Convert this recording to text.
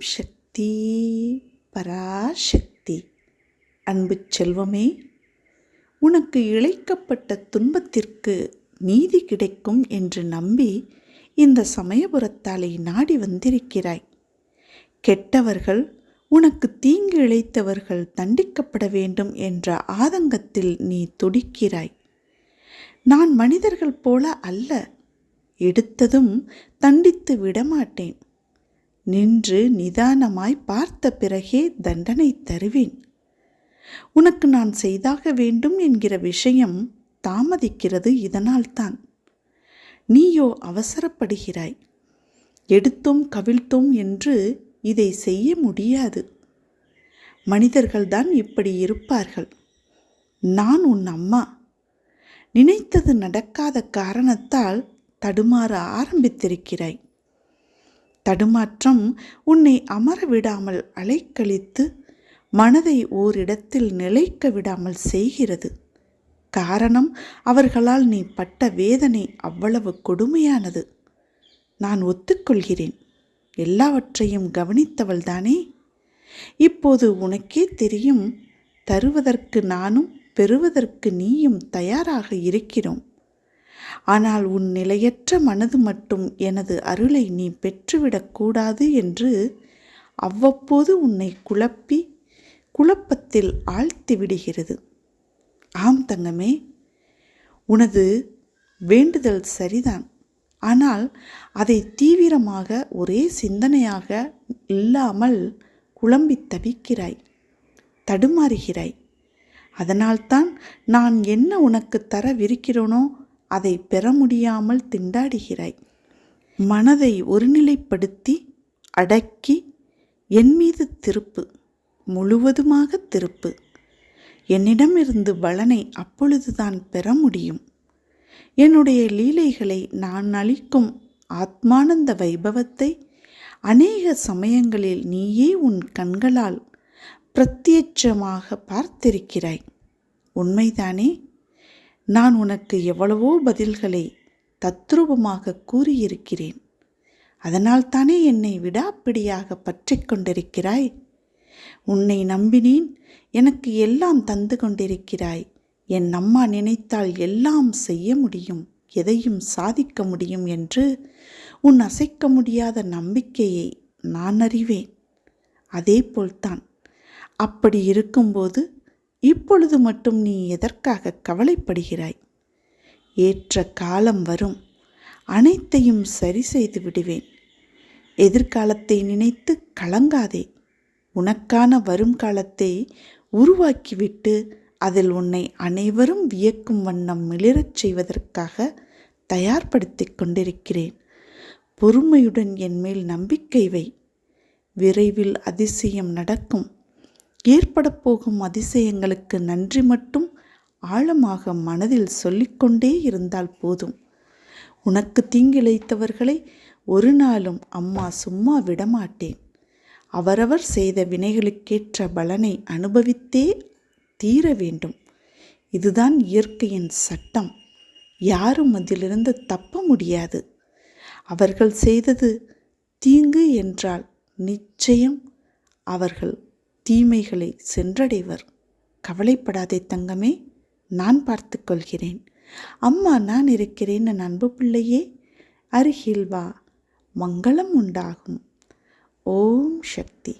சக்தி பராசக்தி. அன்பு செல்வமே உனக்கு இழைக்கப்பட்ட துன்பத்திற்கு நீதி கிடைக்கும் என்று நம்பி இந்த சமயபுரத்தாலை நாடி வந்திருக்கிறாய். கெட்டவர்கள் உனக்கு தீங்கு இழைத்தவர்கள் தண்டிக்கப்பட வேண்டும் என்ற ஆதங்கத்தில் நீ துடிக்கிறாய். நான் மனிதர்கள் போல அல்ல எடுத்ததும் தண்டித்து விடமாட்டேன். நின்று நிதானமாய் பார்த்த பிறகே தண்டனை தருவேன். உனக்கு நான் செய்தாக வேண்டும் என்கிற விஷயம் தாமதிக்கிறது இதனால்தான். நீயோ அவசரப்படுகிறாய். எடுத்தோம் கவிழ்த்தோம் என்று இதை செய்ய முடியாது. மனிதர்கள்தான் இப்படி இருப்பார்கள். நான் உன் அம்மா. நினைத்தது நடக்காத காரணத்தால் தடுமாற ஆரம்பித்திருக்கிறாய். தடுமாற்றம் உன்னை அமர விடாமல் அலைக்கழித்து மனதை ஓரிடத்தில் நிலைக்க விடாமல் செய்கிறது. காரணம் அவர்களால் நீ பட்ட வேதனை அவ்வளவு கொடுமையானது. நான் ஒத்துக்கொள்கிறேன். எல்லாவற்றையும் கவனித்தவள்தானே இப்போது உனக்கே தெரியும் தருவதற்கு நானும் பெறுவதற்கு நீயும் தயாராக இருக்கிறோம். ஆனால் உன் நிலையற்ற மனது மட்டும் எனது அருளை நீ பெற்றுவிடக்கூடாது என்று அவ்வப்போது உன்னை குழப்பி குழப்பத்தில் ஆழ்த்தி விடுகிறது. ஆம் தங்கமே உனது வேண்டுதல் சரிதான். ஆனால் அதை தீவிரமாக ஒரே சிந்தனையாக இல்லாமல் குழம்பி தவிக்கிறாய் தடுமாறுகிறாய். அதனால்தான் நான் என்ன உனக்கு தரவிருக்கிறோனோ அதை பெற முடியாமல் திண்டாடுகிறாய். மனதை ஒருநிலைப்படுத்தி அடக்கி என் மீது திருப்பு முழுவதுமாக திருப்பு. என்னிடமிருந்து பலனை அப்பொழுதுதான் பெற முடியும். என்னுடைய லீலைகளை நான் அளிக்கும் ஆத்மானந்த வைபவத்தை அநேக சமயங்களில் நீயே உன் கண்களால் பிரத்யட்சமாக பார்த்திருக்கிறாய். உண்மைதானே? நான் உனக்கு எவ்வளவோ பதில்களை தத்ரூபமாக கூறியிருக்கிறேன். அதனால்தானே என்னை விடாப்பிடியாக பற்றி கொண்டிருக்கிறாய்? உன்னை நம்பினேன் எனக்கு எல்லாம் தந்து கொண்டிருக்கிறாய். என் அம்மா நினைத்தால் எல்லாம் செய்ய முடியும் எதையும் சாதிக்க முடியும் என்று உன் அசைக்க முடியாத நம்பிக்கையை நான் அறிவேன். அதே போல்தான் அப்படி இருக்கும்போது இப்பொழுது மட்டும் நீ எதற்காக கவலைப்படுகிறாய்? ஏற்ற காலம் வரும். அனைத்தையும் சரி செய்து விடுவேன். எதிர்காலத்தை நினைத்து கலங்காதே. உனக்கான வருங்காலத்தை உருவாக்கிவிட்டு அதில் உன்னை அனைவரும் வியக்கும் வண்ணம் மிளிரச் செய்வதற்காக தயார்படுத்தி கொண்டிருக்கிறேன். பொறுமையுடன் என் மேல் நம்பிக்கை வை. விரைவில் அதிசயம் நடக்கும். ஏற்பட போகும் அதிசயங்களுக்கு நன்றி மட்டும் ஆழமாக மனதில் சொல்லிக்கொண்டே இருந்தால் போதும். உனக்கு தீங்கிழைத்தவர்களை ஒரு நாளும் அம்மா சும்மா விடமாட்டேன். அவரவர் செய்த வினைகளுக்கேற்ற பலனை அனுபவித்தே தீர வேண்டும். இதுதான் இயற்கையின் சட்டம். யாரும் அதிலிருந்து தப்ப முடியாது. அவர்கள் செய்தது தீங்கு என்றால் நிச்சயம் அவர்கள் தீமைகளை சென்றடைவர். கவலைப்படாதே தங்கமே நான் பார்த்து கொள்கிறேன். அம்மா நான் இருக்கிறேன் என் அன்பு பிள்ளையே அருகில் வா மங்களம் உண்டாகும். ஓம் சக்தி.